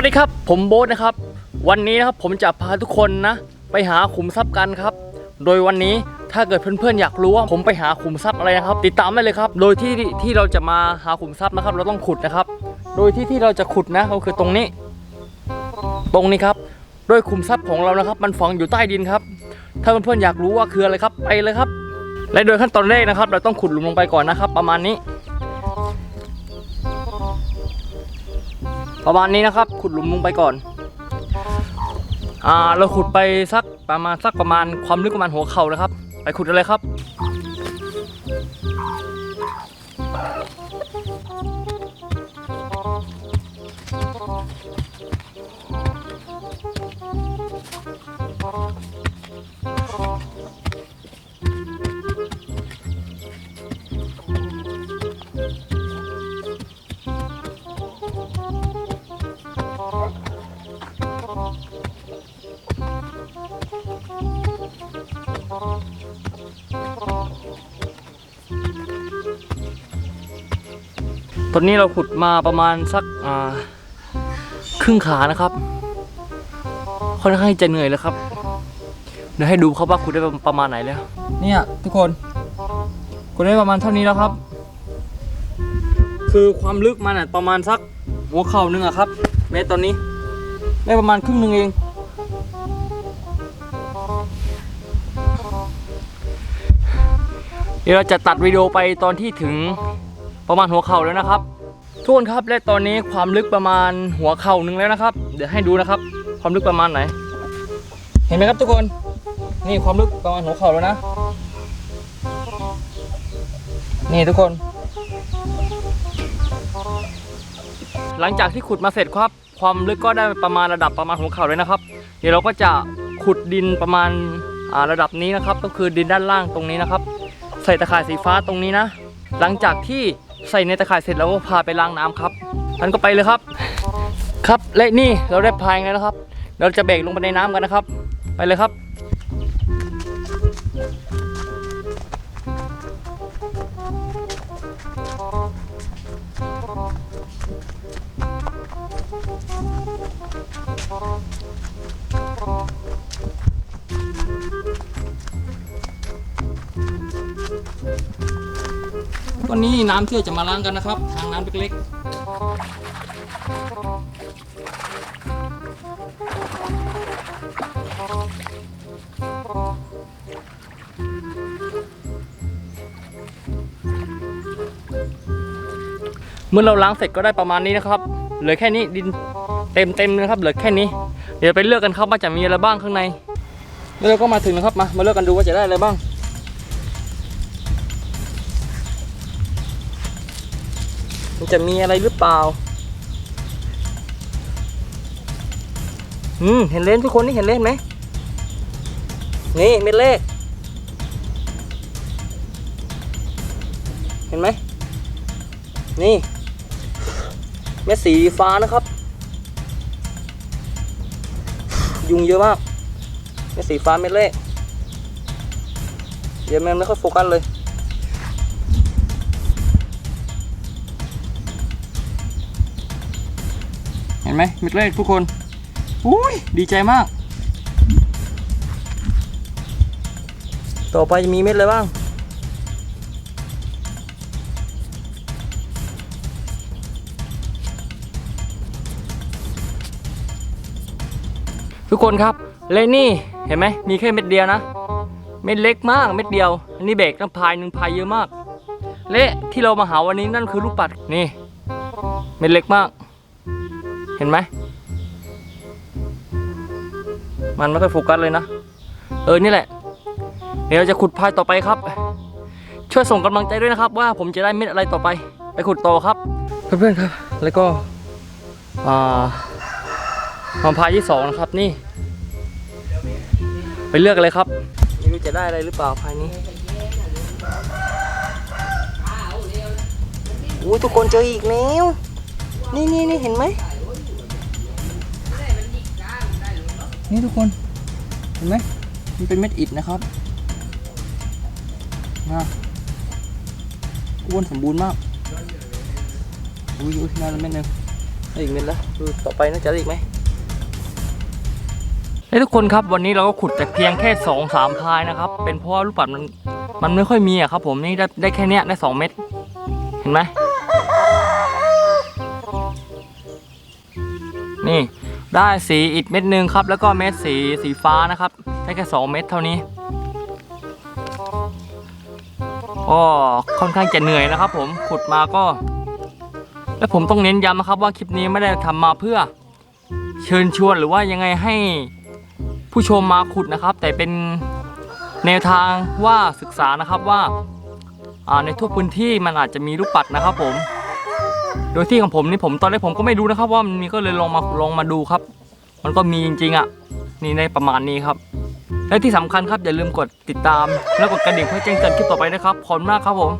วัสดีครับ ผมโบ๊ทนะครับ วันนี้นะครับผมจะพาทุกคนนะ ไปหาขุมทรัพย์กันครับ โดยวันนี้ถ้าเกิดเพื่อนๆอยากรู้ว่าผมไปหาขุมทรัพย์อะไรนะครับ ติดตามได้เลยครับ โดยที่ที่เราจะมาหาขุมทรัพย์นะครับ เราต้องขุดนะครับ โดยที่ที่เราจะขุดนะก็คือตรงนี้ ตรงนี้ครับ โดยขุมทรัพย์ของเรานะครับ มันฝังอยู่ใต้ดินครับ ถ้าเพื่อนๆอยากรู้ว่าคืออะไรครับไปเลยครับ และโดยขั้นตอนแรกนะครับ เราต้องขุดหลุมลงไปก่อนนะครับ ประมาณนี้ ประมาณนี้นะครับ ขุดหลุมลงไปก่อน อ่าเราขุดไปสักประมาณสักประมาณความลึกประมาณหัวเข่านะครับ ไปขุดกันเลยครับ ตอนนี้เราขุดมาประมาณสักครึ่งขานะครับ ค่อนข้างจะเหนื่อยแล้วครับ เดี๋ยวให้ดูครับว่าขุดได้ประมาณไหนแล้ว เนี่ยทุกคนขุดได้ประมาณเท่านี้แล้วครับ คือความลึกมันอะประมาณสักหัวเข่าหนึงอะครับเมตรตอนนี้ ได้ประมาณครึ่งหนึ่งเอง เดี๋ยวเราจะตัดวิดีโอไปตอนที่ถึง ประมาณหัวเข่าแล้วนะครับ ทุกคนครับและตอนนี้ความลึกประมาณหัวเข่าหนึ่งแล้วนะครับ เดี๋ยวให้ดูนะครับ ความลึกประมาณไหน เห็นไหมครับทุกคน นี่ความลึกประมาณหัวเข่าแล้วนะ นี่ทุกคน หลังจากที่ขุดมาเสร็จครับ ความลึกก็ได้ประมาณระดับประมาณหัวเข่าเลยนะครับ เดี๋ยวเราก็จะขุดดินประมาณอ่าระดับนี้นะครับ ก็คือดินด้านล่างตรงนี้นะครับ ใส่ตะข่ายสีฟ้าตรงนี้นะ หลังจากที่ ใส่ในตะข่ายเสร็จแล้วก็พาไปล้างน้ำครับท่านก็ไปเลยครับ ครับและนี่เราได้พายแล้วนะครับ เราจะเบรกลงไปในน้ำกันนะครับ ไปเลยครับ ตอนนี้น้ำที่เราจะมาล้างกันนะครับ ทางน้ำเล็กเมื่อเราล้างเสร็จก็ได้ประมาณนี้นะครับ เหลือแค่นี้ดินเต็มเต็มนะครับ เหลือแค่นี้ เดี๋ยวไปเลือกกันครับว่าจะมีอะไรบ้างข้างใน แล้วเราก็มาถึงนะครับ มามาเลือกกันดูว่าจะได้อะไรบ้าง มันจะมีอะไรหรือเปล่า อืม เห็นเลนทุกคนนี่เห็นเลนไหม นี่เม็ดเลข เห็นไหม นี่ เม็ดสีฟ้านะครับ ยุงเยอะมาก เม็ดสีฟ้าเม็ดเลขเดี๋ยวมันไม่ค่อยโฟกัสเลย ห็นไหมเม็ดเลขทุกคนอุ้ยดีใจมาก ต่อไปจะมีเม็ดอะไรบ้าง ทุกคนครับเลนี่เห็นไหมมีแค่เม็ดเดียวนะ เม็ดเล็กมากเม็ดเดียว อันนี้เบรกน้ำพายหนึ่งพายเยอะมาก และที่เรามาหาวันนี้นั่นคือลูกปัดนี่ เม็ดเล็กมาก เห็นไหม มันไม่ค่อยโฟกัสเลยนะ เออ นี่แหละ เดี๋ยวเราจะขุดพายต่อไปครับ ช่วยส่งกำลังใจด้วยนะครับ ว่าผมจะได้เม็ดอะไรต่อไป ไปขุดต่อครับ เพื่อนๆครับ แล้วก็ อ่ามาพายที่สองนะครับนี่ ไปเลือกเลยครับไม่รู้จะได้อะไรหรือเปล่าพายนี้โอ้ยทุกคนเจออีกแล้ว นี่นี่นี่เห็นไหม นี่ทุกคน เห็นไหมมันเป็นเม็ดอิฐนะครับนะอ้วนสมบูรณ์มาก อุ้ยอุ้ยน่าละเม็ดหนึงได้อีกเม็ดแล้วดูต่อไปน่าจะได้อีกไหมเฮ้ยทุกคนครับวันนี้เราก็ขุดแต่เพียงแค่สองสามพายนะครับ เป็นเพราะว่าลูกปัดมันมันไม่ค่อยมีอะครับผมนี่ได้ได้แค่เนี้ยได้สองเม็ดเห็นไหม ได้สีอิฐเม็ดหนึ่งครับ แล้วก็เม็ดสีสีฟ้านะครับได้แค่สองเม็ดเท่านี้ก็ค่อนข้างจะเหนื่อยนะครับ ผมขุดมาก็ และผมต้องเน้นย้ำนะครับ ว่าคลิปนี้ไม่ได้ทำมาเพื่อ เชิญชวนหรือว่ายังไงให้ผู้ชมมาขุดนะครับ แต่เป็นแนวทางว่าศึกษานะครับว่าอ่าในทั่วพื้นที่มันอาจจะมีลูกปัดนะครับผม โดยที่ของผมนี่ผมตอนแรกผมก็ไม่รู้นะครับ ว่ามันมีก็เลยลองมาลองมาดูครับ มันก็มีจริงๆอะนี่ในประมาณนี้ครับ และที่สำคัญครับอย่าลืมกดติดตาม แล้วกดกระดิ่งเพื่อแจ้งเตือนคลิปต่อไปนะครับขอบคุณมากครับผม